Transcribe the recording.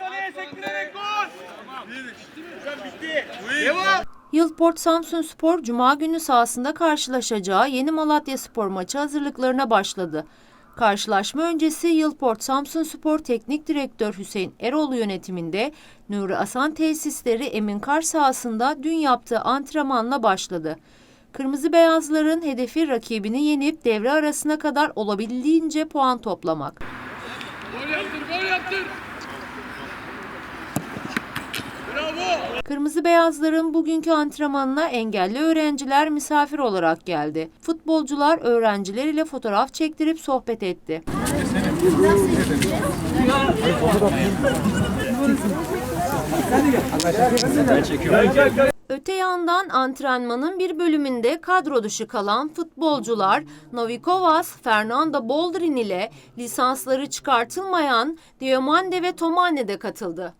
kaleye sektirerek gol. Bitti. Devam. Yılport Samsun Spor Cuma günü sahasında karşılaşacağı yeni Malatya Spor maçı hazırlıklarına başladı. Karşılaşma öncesi Yılport Samsun Spor Teknik Direktör Hüseyin Erol yönetiminde Nuri Asan tesisleri Emin Kar sahasında dün yaptığı antrenmanla başladı. Kırmızı beyazların hedefi rakibini yenip devre arasına kadar olabildiğince puan toplamak. Gol yaptır, gol yaptır. Kırmızı beyazların bugünkü antrenmanına engelli öğrenciler misafir olarak geldi. Futbolcular öğrenciler ile fotoğraf çektirip sohbet etti. Öte yandan antrenmanın bir bölümünde kadro dışı kalan futbolcular Novikovas, Fernando Boldrin ile lisansları çıkartılmayan Diomande ve Tomane de katıldı.